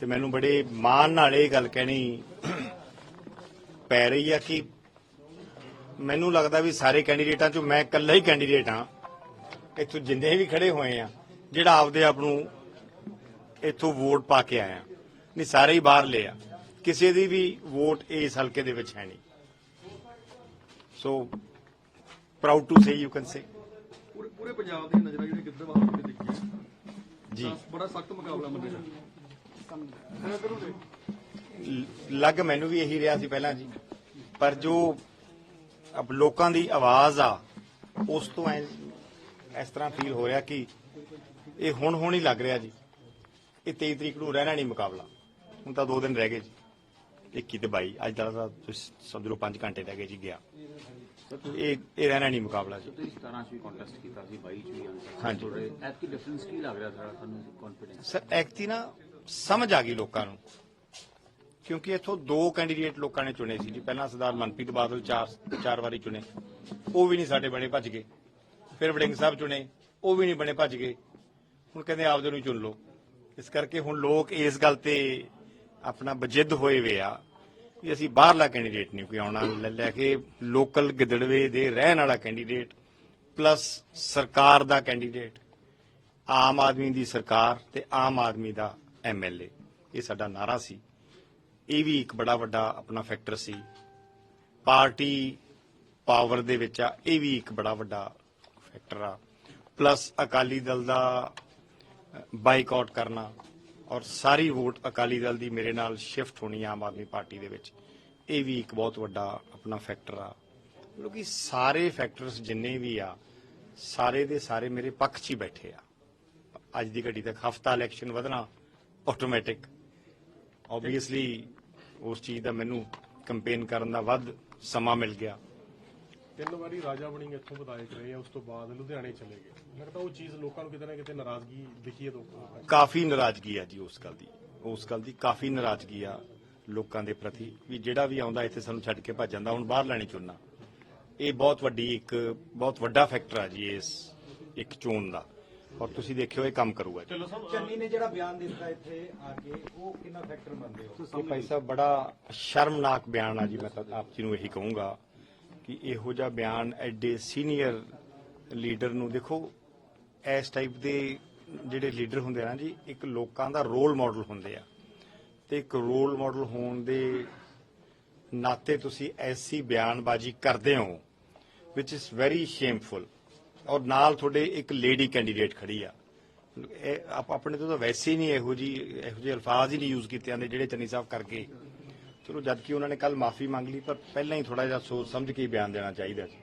ਤੇ ਮੈਨੂੰ ਬੜੇ ਮਾਣ ਨਾਲ ਇਹ ਗੱਲ ਕਹਿਣੀ ਪੈ ਰਹੀ ਆ ਕਿ ਮੈਨੂੰ ਲੱਗਦਾ ਵੀ ਸਾਰੇ ਕੈਂਡੀਡੇਟਾਂ ਚੋਂ ਮੈਂ ਇਕੱਲਾ ਹੀ ਕੈਂਡੀਡੇਟ ਹਾਂ। ਇੱਥੋਂ ਜਿੰਨੇ ਵੀ ਖੜੇ ਹੋਏ ਆ ਜਿਹੜਾ ਆਪਦੇ ਆਪ ਨੂੰ ਇੱਥੋਂ ਵੋਟ ਪਾ ਕੇ ਆਇਆ ਨਹੀਂ ਸਾਰੇ ਹੀ ਬਾਹਰ ਲਿਆ ਕਿਸੇ ਦੀ ਵੀ ਵੋਟ ਇਸ ਹਲਕੇ ਦੇ ਵਿੱਚ ਹੈ ਨਹੀਂ। So proud to say you can say ਪੂਰੇ ਪੰਜਾਬ ਦੀ ਨਜ਼ਰਾਂ ਜਿਹੜੀ ਕਿੱਧਰ ਬਾਹਰ ਕਿਤੇ ਦੇਖੀ ਹੈ ਜੀ। ਬੜਾ ਸਖਤ ਮੁਕਾਬਲਾ ਮੰਨਿਆ ਲੱਗ ਮੈਨੂੰ ਵੀ ਇਹੀ ਰਿਹਾ ਸੀ ਪਹਿਲਾਂ ਜੀ। ਪਰ ਜੋ ਅਬ ਲੋਕਾਂ ਦੀ ਆਵਾਜ਼ ਆ ਉਸ ਤੋਂ ਐ ਇਸ ਤਰ੍ਹਾਂ ਫੀਲ ਹੋ ਰਿਹਾ ਕਿ ਇਹ ਹੁਣ ਹੁਣ ਹੀ ਲੱਗ ਰਿਹਾ ਜੀ। ਇਹ 23 ਤਰੀਕ ਨੂੰ ਰਹਿਣਾ ਨਹੀਂ ਮੁਕਾਬਲਾ। ਹੁਣ ਤਾਂ 2 ਦਿਨ ਰਹਿ ਗਏ ਜੀ। 21 ਤੇ 22 ਅੱਜ ਦਾ ਤਾਂ ਤੁਸੀਂ ਸਮਝ ਲਓ 5 ਘੰਟੇ ਰਹਿ ਗਏ ਜੀ ਗਿਆ। ਇਹ ਇਹ ਰਹਿਣਾ ਨਹੀਂ ਮੁਕਾਬਲਾ ਜੀ। ਤੁਸੀਂ 17 ਚ ਵੀ ਕੰਟੈਸਟ ਕੀਤਾ ਸੀ 22 ਚ ਵੀ ਹਾਂਜੀ। ਐਤਕੀ ਡਿਫਰੈਂਸ ਕੀ ਲੱਗ ਰਿਹਾ ਥੋੜਾ ਤੁਹਾਨੂੰ ਕੌਨਫੀਡੈਂਸ ਸਰ ਐਕਟੀ ਨਾ ਸਮਝ ਆ ਗਈ ਲੋਕਾਂ ਨੂੰ। ਕਿਉਂਕਿ ਇੱਥੋਂ ਦੋ ਕੈਂਡੀਡੇਟ ਲੋਕਾਂ ਨੇ ਚੁਣੇ ਸੀ ਜੀ। ਪਹਿਲਾਂ ਸਰਦਾਰ ਮਨਪ੍ਰੀਤ ਬਾਦਲ ਚਾਰ ਚਾਰ ਵਾਰੀ ਚੁਣੇ। ਉਹ ਵੀ ਨਹੀਂ ਸਾਡੇ ਬਣੇ ਭੱਜ ਗਏ। ਫਿਰ ਵੜਿੰਗ ਸਾਹਿਬ ਚੁਣੇ। ਉਹ ਵੀ ਨਹੀਂ ਬਣੇ ਭੱਜ ਗਏ। ਹੁਣ ਕਹਿੰਦੇ ਆਪਦੇ ਨੂੰ ਚੁਣ ਲਓ। ਇਸ ਕਰਕੇ ਹੁਣ ਲੋਕ ਇਸ ਗੱਲ ਤੇ ਆਪਣਾ ਬਜਿੱਦ ਹੋਏ ਵੇ ਆ ਵੀ ਅਸੀਂ ਬਾਹਰਲਾ ਕੈਂਡੀਡੇਟ ਨਹੀਂ ਕੋਈ ਆਉਣਾ। ਲੈ ਕੇ ਲੋਕਲ ਗਿੱਦੜਵੇ ਦੇ ਰਹਿਣ ਵਾਲਾ ਕੈਂਡੀਡੇਟ ਪਲੱਸ ਸਰਕਾਰ ਦਾ ਕੈਂਡੀਡੇਟ ਆਮ ਆਦਮੀ ਦੀ ਸਰਕਾਰ ਤੇ ਆਮ ਆਦਮੀ ਦਾ ਐਮਐਲਏ ਇਹ ਸਾਡਾ ਨਾਰਾ ਸੀ। ਇਹ ਵੀ ਇੱਕ ਬੜਾ ਵੱਡਾ ਆਪਣਾ ਫੈਕਟਰ ਸੀ। ਪਾਰਟੀ ਪਾਵਰ ਦੇ ਵਿੱਚ ਆ, ਇਹ ਵੀ ਇੱਕ ਬੜਾ ਵੱਡਾ ਫੈਕਟਰ ਆ। ਪਲੱਸ ਅਕਾਲੀ ਦਲ ਦਾ ਬਾਈਕਾਟ ਕਰਨਾ ਔਰ ਸਾਰੀ ਵੋਟ ਅਕਾਲੀ ਦਲ ਦੀ ਮੇਰੇ ਨਾਲ ਸ਼ਿਫਟ ਹੋਣੀ ਆਮ ਆਦਮੀ ਪਾਰਟੀ ਦੇ ਵਿੱਚ, ਇਹ ਵੀ ਇੱਕ ਬਹੁਤ ਵੱਡਾ ਆਪਣਾ ਫੈਕਟਰ ਆ। ਮਤਲਬ ਕਿ ਸਾਰੇ ਫੈਕਟਰਸ ਜਿੰਨੇ ਵੀ ਆ, ਸਾਰੇ ਦੇ ਸਾਰੇ ਮੇਰੇ ਪੱਖ 'ਚ ਹੀ ਬੈਠੇ ਆ। ਅੱਜ ਦੀ ਘੜੀ ਤੱਕ ਹਫਤਾ ਇਲੈਕਸ਼ਨ ਵਧਣਾ ਆਟੋਮੈਟਿਕ ਆਬਵੀਅਸਲੀ ਉਸ ਚੀਜ਼ ਦਾ ਮੈਨੂੰ ਕੈਂਪੇਨ ਕਰਨ ਦਾ ਵੱਧ ਸਮਾਂ ਮਿਲ ਗਿਆ। ਤਿੰਨ ਵਾਰੀ ਰਾਜਾ ਬਣੀ ਇੱਥੋਂ ਵਿਧਾਇਕ ਰਹੇ ਆ ਉਸ ਤੋਂ ਬਾਅਦ ਲੁਧਿਆਣੇ ਚਲੇ ਗਏ। ਲੱਗਦਾ ਉਹ ਚੀਜ਼ ਲੋਕਾਂ ਨੂੰ ਕਿਤੇ ਨਾ ਕਿਤੇ ਨਾਰਾਜ਼ਗੀ ਦਿਖੀ ਹੈ ਲੋਕਾਂ ਕਾਫੀ ਨਾਰਾਜ਼ਗੀ ਆ ਜੀ ਉਸ ਗੱਲ ਦੀ। ਉਸ ਗੱਲ ਦੀ ਕਾਫੀ ਨਾਰਾਜ਼ਗੀ ਆ ਲੋਕਾਂ ਦੇ ਪ੍ਰਤੀ ਵੀ ਜਿਹੜਾ ਵੀ ਆਉਂਦਾ ਇੱਥੇ ਸਾਨੂੰ ਛੱਡ ਕੇ ਭੱਜ ਜਾਂਦਾ ਹੁਣ ਬਾਹਰ ਲੈਣੀ ਚੁਣਨਾ। ਇਹ ਬਹੁਤ ਵੱਡੀ ਇੱਕ ਬਹੁਤ ਵੱਡਾ ਫੈਕਟਰ ਆ ਜੀ ਇਸ ਇੱਕ ਚੋਣ ਦਾ। ਔਰ ਤੁਸੀਂ ਦੇਖਿਓ ਇਹ ਕੰਮ ਕਰੂਗਾ ਜੀ। ਚੰਨੀ ਨੇ ਜਿਹੜਾ ਬਿਆਨ ਦਿੱਤਾ ਇੱਥੇ ਆ ਕੇ ਉਹ ਕਿੰਨਾ ਫੈਕਟਰ ਮੰਨਦੇ ਹੋ? ਇਹ ਭਾਈ ਸਾਹਿਬ ਬੜਾ ਸ਼ਰਮਨਾਕ ਬਿਆਨ ਆ ਜੀ ਮੈਂ ਤਾਂ ਆਪ ਜੀ ਨੂੰ ਇਹੀ ਕਹੂੰਗਾ ਕਿ ਇਹੋ ਜਿਹਾ ਬਿਆਨ ਐਡੇ ਸੀਨੀਅਰ ਲੀਡਰ ਨੂੰ ਦੇਖੋ ਇਸ ਟਾਈਪ ਦੇ ਜਿਹੜੇ ਲੀਡਰ ਹੁੰਦੇ ਆ ਜੀ ਇੱਕ ਲੋਕਾਂ ਦਾ ਰੋਲ ਮਾਡਲ ਹੁੰਦੇ ਆ। ਤੇ ਇੱਕ ਰੋਲ ਮਾਡਲ ਹੋਣ ਦੇ ਨਾਤੇ ਤੁਸੀਂ ਐਸੀ ਬਿਆਨਬਾਜ਼ੀ ਕਰਦੇ ਹੋ ਵਿਚ ਇਜ਼ ਵੈਰੀ ਸ਼ੇਮਫੁਲ ਔਰ ਨਾਲ ਤੁਹਾਡੇ ਇੱਕ ਲੇਡੀ ਕੈਂਡੀਡੇਟ ਖੜੀ ਆ। ਇਹ ਆਪ- ਆਪਣੇ ਤੋਂ ਤਾਂ ਵੈਸੇ ਹੀ ਨਹੀਂ ਇਹੋ ਜੀ ਇਹੋ ਜਿਹੇ ਅਲਫਾਜ਼ ਹੀ ਨਹੀਂ ਯੂਜ਼ ਕੀਤੇ ਜਾਂਦੇ ਜਿਹੜੇ ਚੰਨੀ ਸਾਹਿਬ ਕਰਕੇ। ਚਲੋ ਜਦ ਕਿ ਉਹਨਾਂ ਨੇ ਕੱਲ ਮਾਫੀ ਮੰਗ ਲਈ, ਪਰ ਪਹਿਲਾਂ ਹੀ ਥੋੜਾ ਜਿਹਾ ਸੋਚ ਸਮਝ ਕੇ ਹੀ ਬਿਆਨ ਦੇਣਾ ਚਾਹੀਦਾ ਸੀ।